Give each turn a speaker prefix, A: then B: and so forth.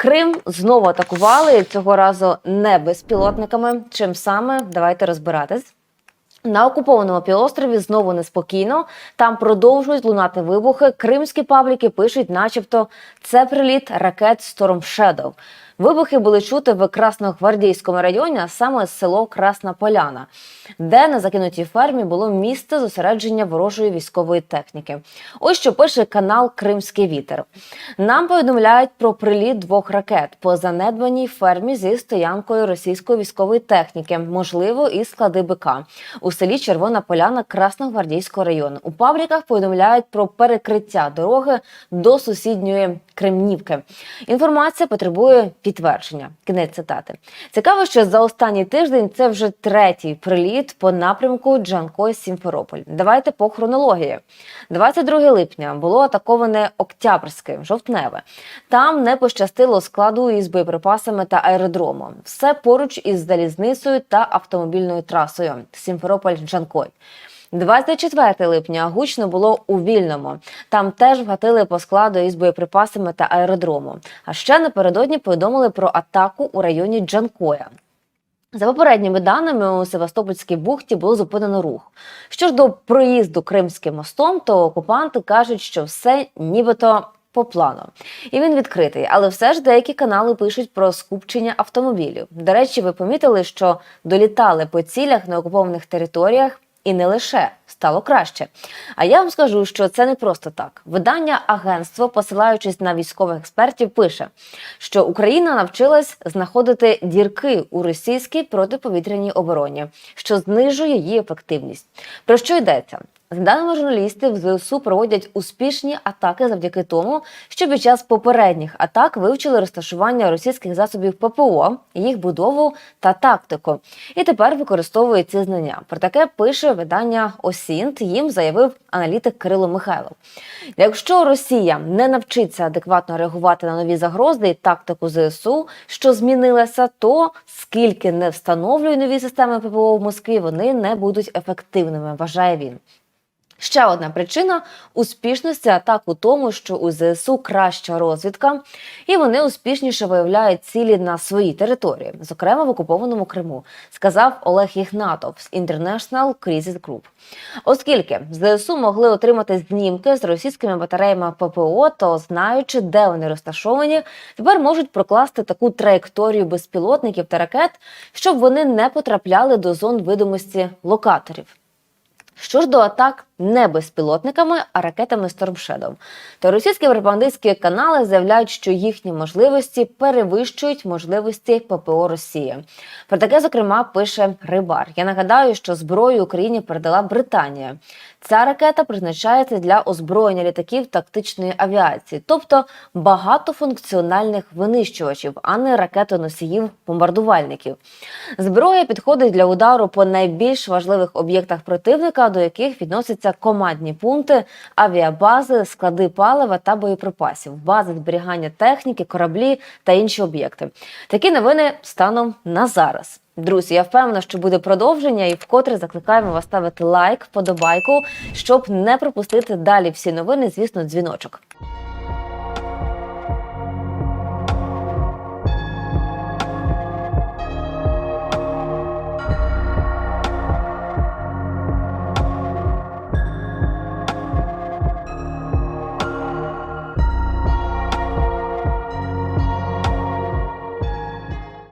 A: Крим знову атакували цього разу не безпілотниками. Чим саме давайте розбиратись. На окупованому півострові знову неспокійно. Там продовжують лунати вибухи. Кримські пабліки пишуть, начебто, це приліт ракет Storm Shadow. Вибухи були чути в Красногвардійському районі, а саме село Красна Поляна, де на закинутій фермі було місце зосередження ворожої військової техніки. Ось що пише канал Кримський вітер. Нам повідомляють про приліт двох ракет по занедбаній фермі зі стоянкою російської військової техніки, можливо, і склади БК у селі Червона Поляна Красногвардійського району. У пабліках повідомляють про перекриття дороги до сусідньої Кремнівки. Інформація потребує підтвердження. Кінець цитати. Цікаво, що за останній тиждень це вже третій приліт по напрямку Джанкой Сімферополь. Давайте по хронології. 22 липня було атаковане Октябрське, жовтневе. Там не пощастило складу із боєприпасами та аеродромом. Все поруч із залізницею та автомобільною трасою Сімферополь-Джанкой. 24 липня гучно було у Вільному. Там теж вгатили по складу із боєприпасами та аеродрому. А ще напередодні повідомили про атаку у районі Джанкоя. За попередніми даними, у Севастопольській бухті було зупинено рух. Що ж до проїзду Кримським мостом, то окупанти кажуть, що все нібито по плану. І він відкритий, але все ж деякі канали пишуть про скупчення автомобілів. До речі, ви помітили, що долітали по цілях на окупованих територіях. І не лише стало краще. А я вам скажу, що це не просто так. Видання агентство, посилаючись на військових експертів, пише, що Україна навчилась знаходити дірки у російській протиповітряній обороні, що знижує її ефективність. Про що йдеться? За даними журналістів, ЗСУ проводять успішні атаки завдяки тому, що під час попередніх атак вивчили розташування російських засобів ППО, їх будову та тактику. І тепер використовують ці знання. Про таке пише видання Осінт. Їм заявив аналітик Кирило Михайлов. Якщо Росія не навчиться адекватно реагувати на нові загрози і тактику ЗСУ, що змінилася, то скільки не встановлює нові системи ППО в Москві, вони не будуть ефективними, вважає він. Ще одна причина успішності атак у тому, що у ЗСУ краща розвідка, і вони успішніше виявляють цілі на своїй території, зокрема в окупованому Криму, сказав Олег Ігнатов з International Crisis Group. Оскільки ЗСУ могли отримати знімки з російськими батареями ППО, то знаючи, де вони розташовані, тепер можуть прокласти таку траєкторію безпілотників та ракет, щоб вони не потрапляли до зон видимості локаторів. Що ж до атак не безпілотниками, а ракетами Storm Shadow, то російські пропагандистські канали заявляють, що їхні можливості перевищують можливості ППО Росії. Про таке, зокрема, пише Рибар. Я нагадаю, що зброю Україні передала Британія. Ця ракета призначається для озброєння літаків тактичної авіації, тобто багатофункціональних винищувачів, а не ракетоносіїв бомбардувальників. Зброя підходить для удару по найбільш важливих об'єктах противника, до яких відносяться командні пункти, авіабази, склади палива та боєприпасів, бази зберігання техніки, кораблі та інші об'єкти. Такі новини станом на зараз. Друзі, я впевнена, що буде продовження, і вкотре закликаємо вас ставити лайк, вподобайку, щоб не пропустити далі всі новини. Звісно, дзвіночок.